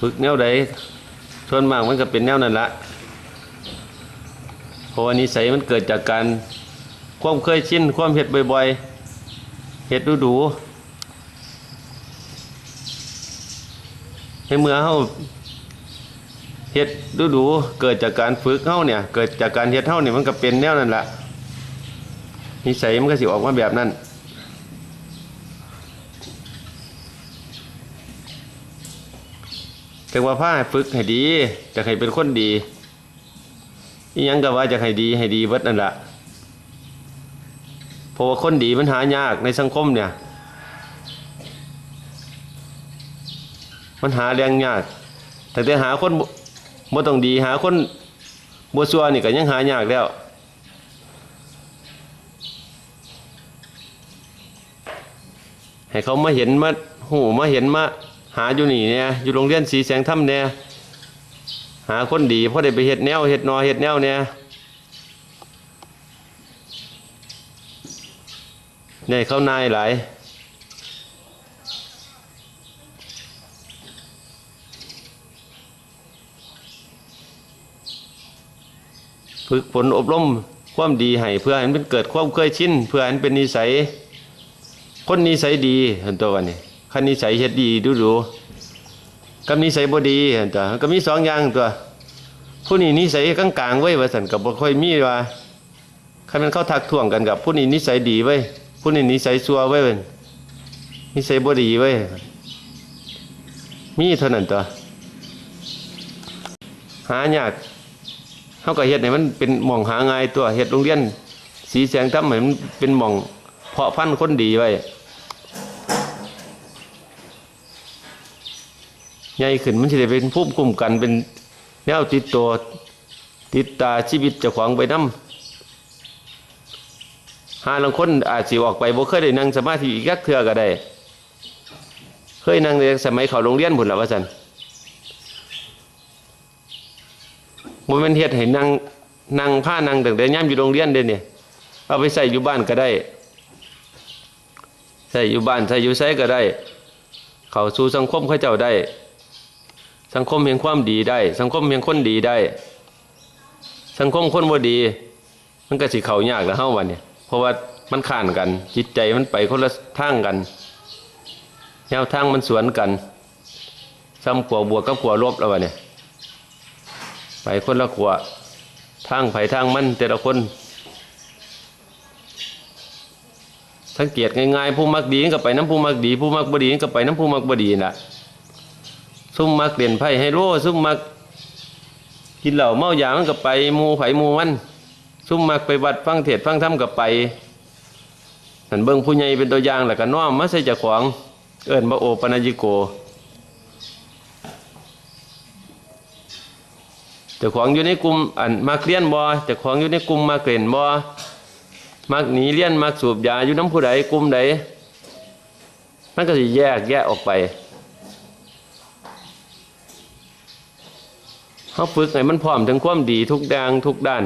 ฝึกแนวใดส่วนมากมันก็เป็นแนวนั้นละเพราะว่านิสัยมันเกิดจากการความเคยชินความเห็ดบ่อยๆเห็ดดูดูๆให้เมื่อเฮาเห็ดดูดูๆเกิดจากการฝึกเฮาเนี่ย เกิดจากการเห็ดเฮาเนี่ยมันก็เป็นแนวนั้นละนิสัยมันก็สิออกมาแบบนั้น แต่ว่าผ้าฝึกให้ดีจะให้เป็นคนดีอียังก็ว่าจะให้ดีให้ดีเบิดนั่นแหละเพราะว่าคนดีมันหายากในสังคมเนี่ย มันหาเรื่องยากแต่แต่หาคนบ่บ่ต้องดีหาคนบ่ซัวนี่ก็ยังหายากแล้วให้เขามาเห็นมาหูมาเห็นมา หาอยู่นี่เนี่ยอยู่โรงเรียนสีแสงถ้ำเนี่ยหาคนดีพราะได้ไปเฮ็ดแนวเฮ็ดนอเฮ็ดแนวเนี่ยเนี่ยเขานายหลายฝึกฝนอบรมความดีให้เพื่อให้มันเกิดความเคยชินเพื่อให้มันเป็นนิสัย คนนิสัยดีเห็นตัววันนี้ คันนิสัยเฮ็ดดีดูดูๆกับนิสัยบ่ดีตัวก็มีสองอย่างตัว ผู้นี้นิสัยกลางๆไว้ยว่าซั่นก็บ่ค่อยมีว่าคันมันเข้าทักท้วงกันกับ ผู้นี้นิสัยดีไว้ผู้นี้นิสัยชั่วไว้เว้ยนิสัยบ่ดีไว้มีเท่านั้นตัวหายากเฮาก็เฮ็ดให้มันเป็นหม่องหาง่ายตัวเฮ็ดโรงเรียน สีแสงทำให้มันเป็นหม่อง เพาะพันธุ์คนดีไว้ ใหญ่ขึ้นมันจะได้เป็นภูมิคุ้มกันเป็นแนวติดตัวติดตาชีวิตจ้าของไปน้ำหาลังคนอาจสิออกไปบ่เคยได้นั่งสมาธิอีกยักเทื่อก็ได้ เคยนั่งในสมัยเขาโรงเรียนพุ่นละว่าซั่นบ่แม่นเฮ็ดให้นั่งนั่งผ้านั่งตั้งแต่ยามอยู่โรงเรียนเด้เนี่ยเอาไปใส่อยู่บ้านก็ได้ ใส่อยู่บ้านใส่อยู่ไสก็ได้ เขาสู่สังคมเขาเจ้าได้ สังคมแห่งความดีได้ สังคมแห่งคนดีได้ สังคมคนบ่ดี มันก็สิเขายากแล้วเฮาวันเนี่ยเพราะว่ามันข้านกัน จิตใจมันไปคนละทางกันแนวทางมันสวนกันซ้ำขวบวกกับขัวลบแล้ววะเนี่ยไปคนละขวทางไผทางมันแต่ละคน สังเกตง่ายๆผู้มักดีก็ไปน้ำผู้มักดี ผู้มักบดีก็ไปน้ำผู้มักบดีน่ะ ซุ่มมักเปลี่ยนไพ่ให้โลซุ่มมักกินเหล้าเมายามันก็ไปมูไผหมูมันซุ่มมักไปวัดฟังเทศฟังธรรมก็ไปนั่นเบิ่งผู้ใหญ่เป็นตัวอย่างแล้วก็น้อมมาใส่จ้าของเอิ้นบ่โอปนญิโกจ้าของอยู่ในกลุ่มอันมักเรียนบ่เจ้าของอยู่ในกลุ่มมักเล่นบ่มักหนีเลี้ยนมักสูบยาอยู่น้ำผู้ใดกลุ่มใดมันก็จะแยกแยกออกไป เขาฝึกให้มันพร้อมถึงความดีทุกดางทุกด้าน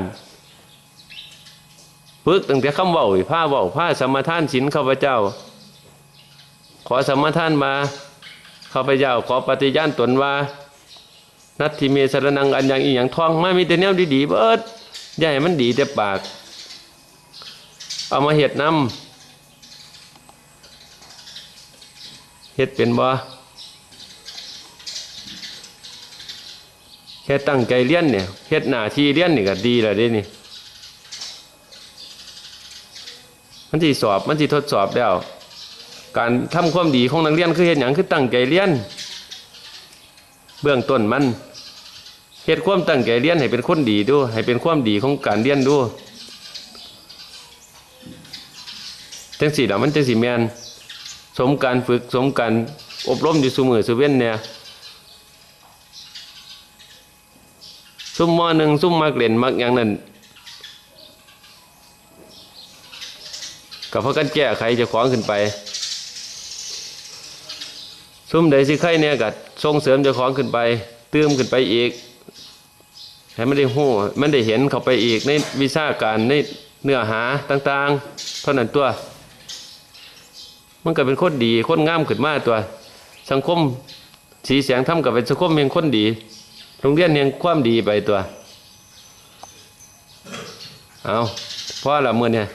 ฝึกตั้งแต่คำเว่าผ้าเว่าผ้าสมทานศีลข้าพเจ้า ขอสมทานมาข้าพเจ้าขอปฏิญาณตนว่า นัตถิเมสรนังอันยังอีหยังท่องไมามีแต่แนวดีๆเบิดให้มันดีแต่ปาก เอามาเห็ดน้ำเห็ดเป็นบ่ แค่ตั้งใจเรียนเนี่ยเฮ็ดหน้าที่เรียนนี่ก็ดีแล้วด้นี่ มันที่สอบมันที่ทดสอบแล้ว การทำความดีของนักเรียนคือเฮ็ดหยังคือตั้งใจเรียน เบื้องต้นมันเฮ็ดความตั้งใจเรียนให้เป็นคนดีดูให้เป็นความดีของการเรียนดูจังสีแล้วมันจังสีแมนสมการฝึกสมการอบรมอยู่สมือสุเว้นเนี่ย ซุ่มมอหนึ่งซุ่มมักเล่นมักอย่างนั้นกับพากันแก้ไขจะขวางขึ้นไป ซุ่มใดสิไข่เนี่ยกัดส่งเสริมจะขวางขึ้นไป เติมขึ้นไปอีกให้มันได้หู้มันได้เห็นเข้าไปอีกในวิชาการในเนื้อหาต่างๆ เท่านั้นตัว มันก็เป็นคนดีคนงามขึ้นมาตัว สังคมสีเสียงทำกับเป็นสังคมแห่งคนดี โรงเรียนยังความดีไปตัว เอาพ่อละมือเนี่ย